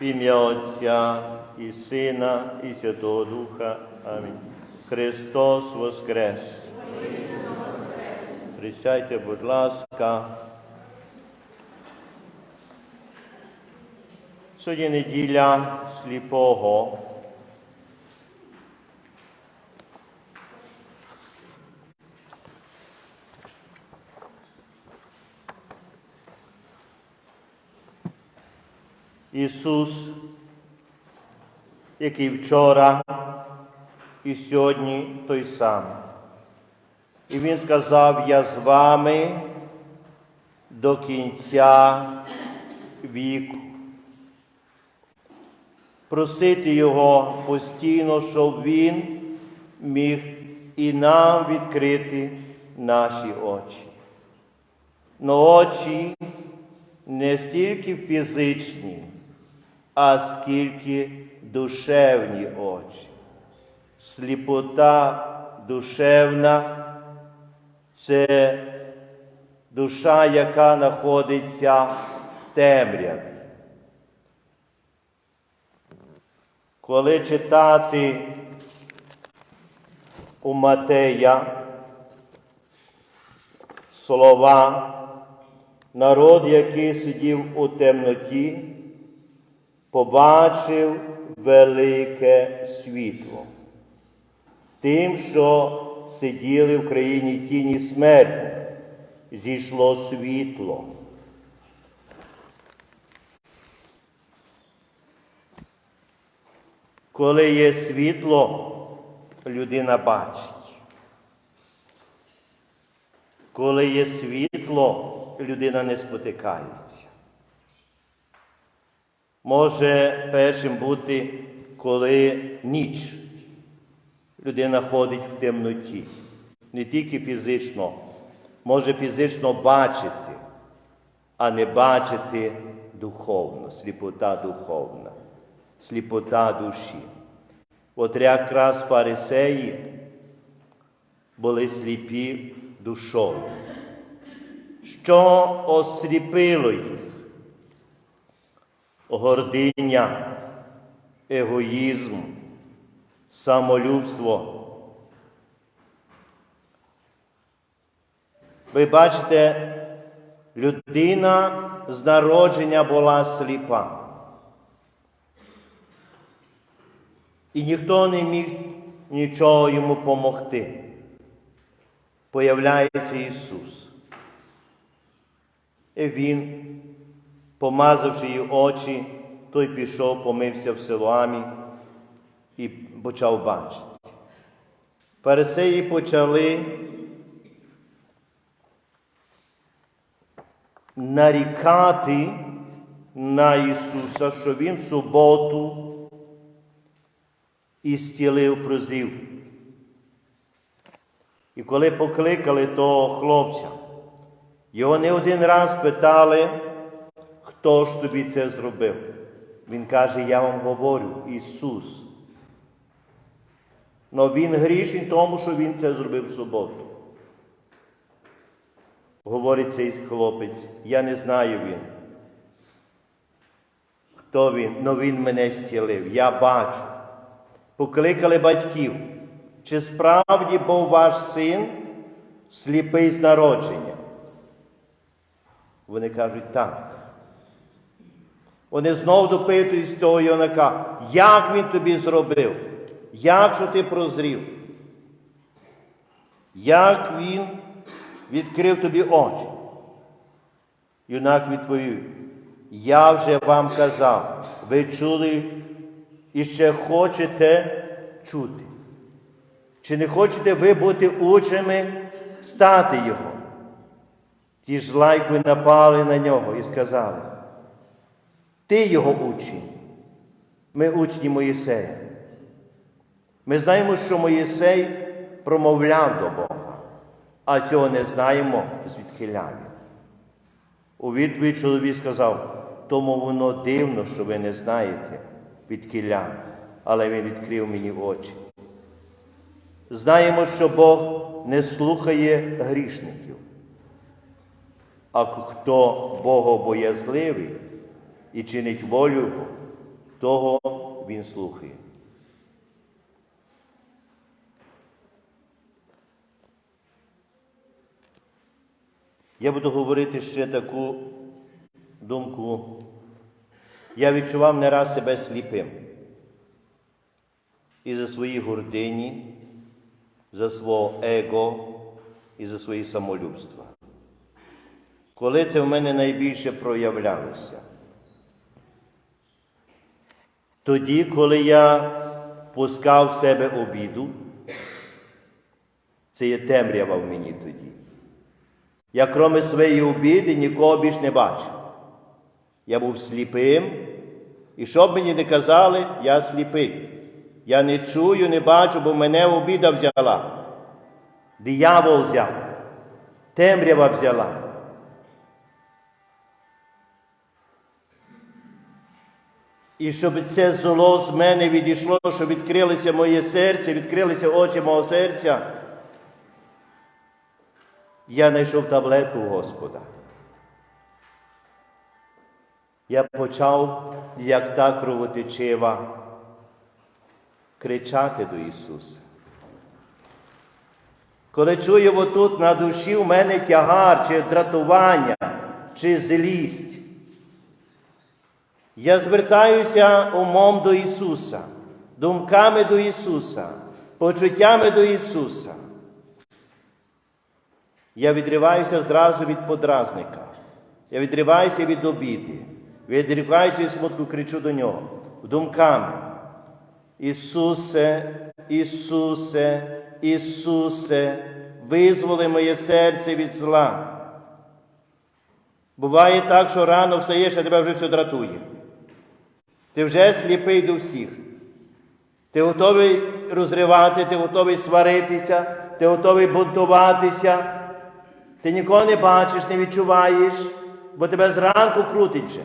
В ім'я Отця і Сина, і Святого Духа. Амінь. Христос Воскрес! Присядьте, будь ласка. Сьогодні неділя сліпого. Ісус, який вчора і сьогодні той самий. І Він сказав, я з вами до кінця віку. Просити Його постійно, щоб Він міг і нам відкрити наші очі. Но очі не стільки фізичні, а скільки душевні очі. Сліпота душевна це душа, яка знаходиться в темряві. Коли читати у Матея слова, народ, який сидів у темноті, побачив велике світло. Тим, що сиділи в країні тіні смерті, зійшло світло. Коли є світло, людина бачить. Коли є світло, людина не спотикається. Може першим бути, коли ніч. Людина ходить в темноті. Не тільки фізично, може фізично бачити, а не бачити духовно, сліпота духовна, сліпота душі. От якраз фарисеї були сліпі душою. Що осліпило їх? Гординя, егоїзм, самолюбство. Ви бачите, людина з народження була сліпа. І ніхто не міг нічого йому помогти. Появляється Ісус. І Він, помазавши її очі, той пішов, помився в Силуамі і почав бачити. Фарисеї почали нарікати на Ісуса, що Він суботу і стілив прозрів. І коли покликали того хлопця, його не один раз питали, хто ж тобі це зробив. Він каже, я вам говорю, Ісус. Но Він грішний тому, що Він це зробив в суботу. Говорить цей хлопець, я не знаю він. Хто він? Но він мене зцілив. Я бачу. Покликали батьків. Чи справді був ваш син сліпий з народження? Вони кажуть так. Вони знов допитують того юнака, як він тобі зробив, як що ти прозрів, як він відкрив тобі очі. Юнак відповів, я вже вам казав, ви чули і ще хочете чути. Чи не хочете ви бути учнями стати Його? Ті ж лайкою напали на нього і сказали, ти його учень, ми учні Моїсея. Ми знаємо, що Моїсей промовляв до Бога, а цього не знаємо звідкиля він. У відповідь чоловік сказав, тому воно дивно, що ви не знаєте відкиля, але він відкрив мені очі. Знаємо, що Бог не слухає грішників. А хто богобоязливий і чинить волю, того він слухає. Я буду говорити ще таку думку. Я відчував не раз себе сліпим. І за свої гордині, за свого его і за свої самолюбства. Коли це в мене найбільше проявлялося? Тоді, коли я пускав в себе обіду, це є темрява в мені тоді. Я, кроме своєї обіди, нікого більш не бачив. Я був сліпим, і що б мені не казали, я сліпий. Я не чую, не бачу, бо мене обіда взяла. Диявол взяв, темрява взяла. І щоб це зло з мене відійшло, щоб відкрилося моє серце, відкрилися очі мого серця, я знайшов таблетку Господа. Я почав, як та кровотечева, кричати до Ісуса. Коли чую отут на душі в мене тягар, чи дратування, чи злість, я звертаюся умом до Ісуса, думками до Ісуса, почуттями до Ісуса. Я відриваюся зразу від подразника. Я відриваюся від обіди. Відриваюся від смутку, кричу до нього думками. Ісусе, Ісусе, Ісусе, визволи моє серце від зла. Буває так, що рано встаєш, а тебе вже все дратує. Ти вже сліпий до всіх. Ти готовий розривати, ти готовий сваритися, ти готовий бунтуватися. Ти нікого не бачиш, не відчуваєш, бо тебе зранку крутить вже.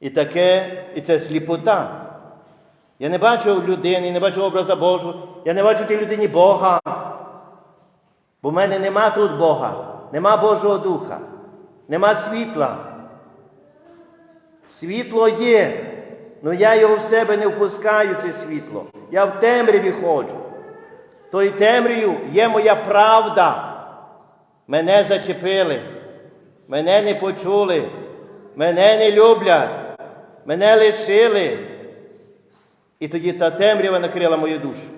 І таке, і це сліпота. Я не бачу людини, не бачу образа Божого, я не бачу тій людині Бога. Бо в мене нема тут Бога, нема Божого Духа, нема світла. Світло є, але я його в себе не впускаю, це світло. Я в темряві ходжу. Тою темрявою є моя правда. Мене зачепили, мене не почули, мене не люблять, мене лишили. І тоді та темрява накрила мою душу.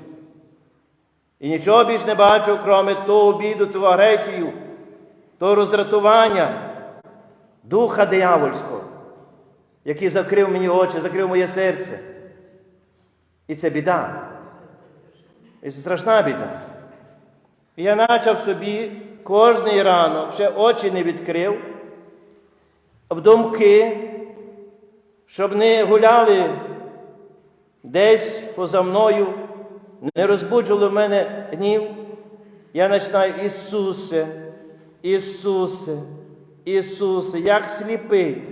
І нічого більш не бачу, крім того обіду, цього агресію, того роздратування, духа диявольського, який закрив мені очі, закрив моє серце. І це біда. І це страшна біда. І я почав собі кожний ранок, ще очі не відкрив, в думки, щоб не гуляли десь поза мною, не розбуджували в мене гнів. Я починаю Ісусе, Ісусе, Ісусе, як сліпий,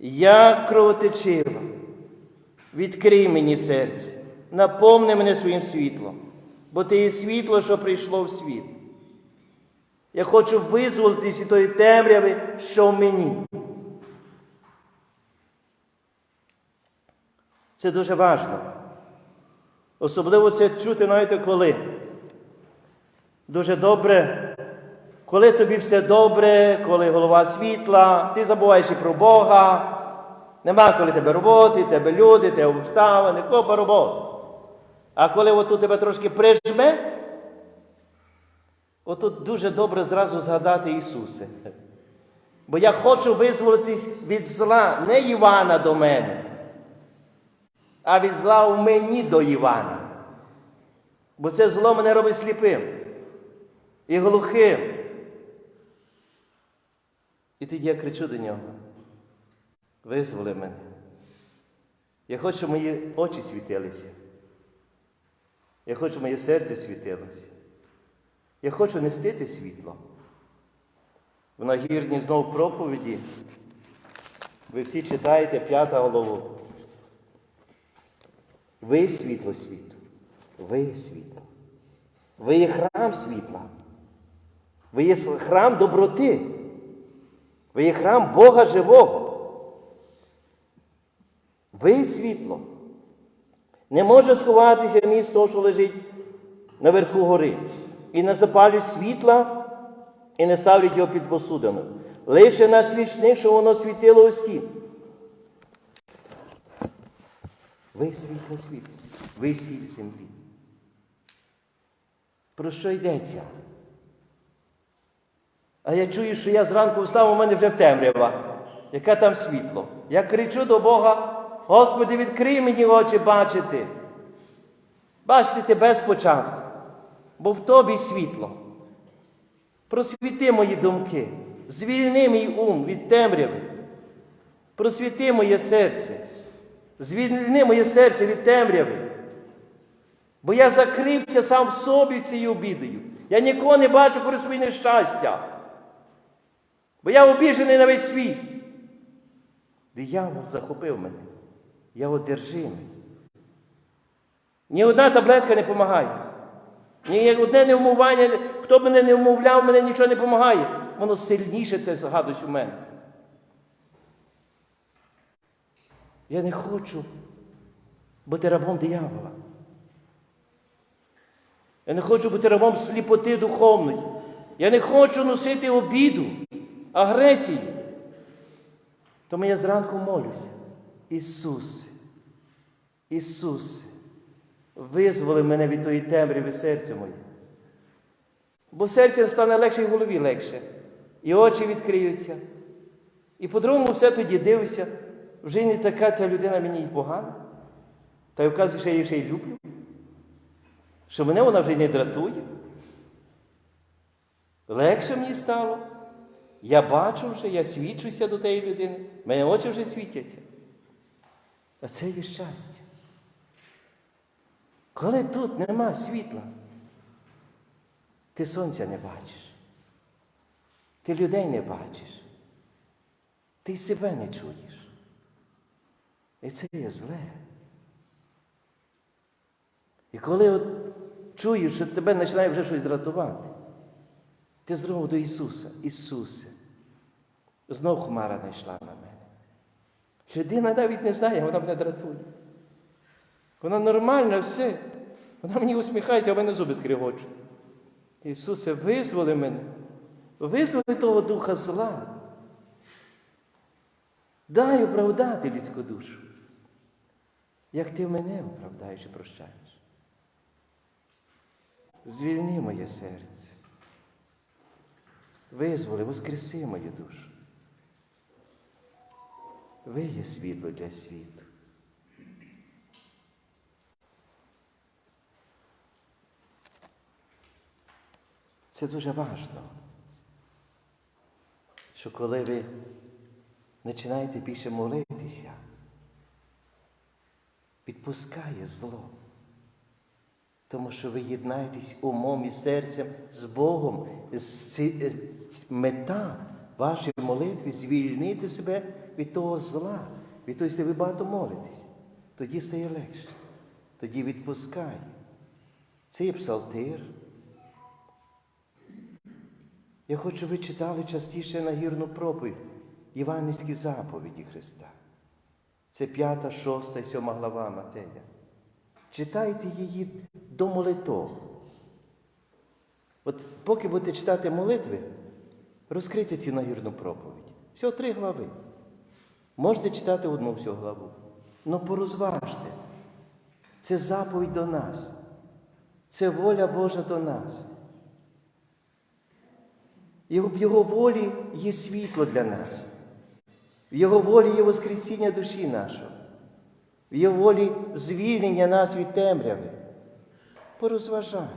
як кровотечива. Відкрий мені серце, наповни мене своїм світлом, бо ти є світло, що прийшло в світ. Я хочу визволитись від тої темряви, що в мені. Це дуже важливо. Особливо це чути, знаєте, коли. Дуже добре, коли тобі все добре, коли голова світла, ти забуваєш і про Бога. Нема коли тебе роботи, тебе люди, тебе обставини, копа роботи. А коли отут тебе трошки прижме, отут дуже добре зразу згадати Ісусе. Бо я хочу визволитись від зла не Івана до мене, а від зла у мені до Івана. Бо це зло мене робить сліпим і глухим. І тоді я кричу до нього. Визволи мене. Я хочу, мої очі світилися. Я хочу, моє серце світилося. Я хочу нести світло. В нагірній знову проповіді. Ви всі читаєте п'ята голову. Ви світло світу. Ви світло. Ви є храм світла. Ви є храм доброти. Ви є храм Бога живого. Ви світло. Не може сховатися місто, що лежить наверху гори. І не запалюють світла, і не ставлять його під посудину. Лише на свічник, щоб воно світило усім. Ви світло світло, ви сіль землі. Про що йдеться? А я чую, що я зранку встав, у мене вже темрява. Яке там світло? Я кричу до Бога, Господи, відкрий мені очі бачити. Бачити тебе спочатку, бо в тобі світло. Просвіти мої думки, звільни мій ум від темряви. Просвіти моє серце, звільни моє серце від темряви. Бо я закрився сам в собі цією обідою. Я нікого не бачу про своє нещастя. Бо я обіжений на весь світ. Диявол захопив мене. Я одержимий. Ні одна таблетка не допомагає. Ні одне не вмивання, хто б мене не вмовляв, мене нічого не допомагає. Воно сильніше це згадусь у мене. Я не хочу бути рабом диявола. Я не хочу бути рабом сліпоти духовної. Я не хочу носити обіду, агресію. Тому я зранку молюся. Ісусе, Ісусе, визволи мене від тої темряви серця моє. Бо серце стане легше і в голові легше. І очі відкриються. І по-другому все тоді дивишся, вже не така ця людина мені й погана. Та й вказує, що я її ще й люблю. Що мене вона вже не дратує. Легше мені стало. Я бачу вже, я свідчуся до тієї людини. Мене очі вже світяться. А це є щастя. Коли тут нема світла, ти сонця не бачиш, ти людей не бачиш, ти себе не чуєш. І це є зле. І коли от чуєш, що тебе починає вже щось дратувати, ти знову до Ісуса, Ісусе, знов хмара знайшла на мене. Людина навіть не знає, вона мене дратує. Вона нормальна, все. Вона мені усміхається, а мене зуби скригочуть. Ісусе, визволи мене, визволи того духа зла. Дай оправдати людську душу. Як ти мене оправдаєш і прощаєш. Звільни моє серце. Визволи, воскреси мою душу. Ви є світло для світу. Це дуже важливо, що коли ви починаєте більше молитися, відпускає зло. Тому що ви єднаєтесь умом і серцем з Богом. З е, Мета вашої молитви звільнити себе від того зла. Від того, якщо ви багато молитесь, тоді стає легше, тоді відпускає. Це є псалтир. Я хочу, щоб ви читали частіше нагірну проповідь Євангельські заповіді Христа. Це п'ята, шоста і сьома глава Матея. Читайте її до молитов. От поки будете читати молитви, розкрийте цю нагірну проповідь. Всього три глави. Можете читати одну всю главу. Ну порозважте. Це заповідь до нас. Це воля Божа до нас. І в Його волі є світло для нас. В Його волі є воскресіння душі нашої. В Його волі звільнення нас від темряви. Порозважай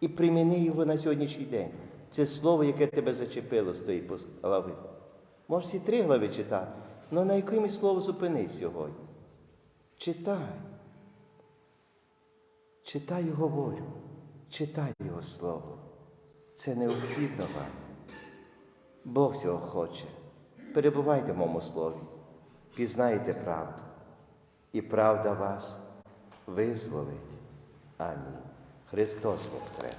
і приміни його на сьогоднішній день. Це слово, яке тебе зачепило з тої глави. Можеш всі три глави читати, але на якомусь слово зупинись сьогодні. Читай. Читай Його волю, читай Його Слово. Це необхідно вам. Бог цього хоче. Перебувайте в моєму слові, пізнайте правду, і правда вас визволить. Амінь. Христос Воскрес!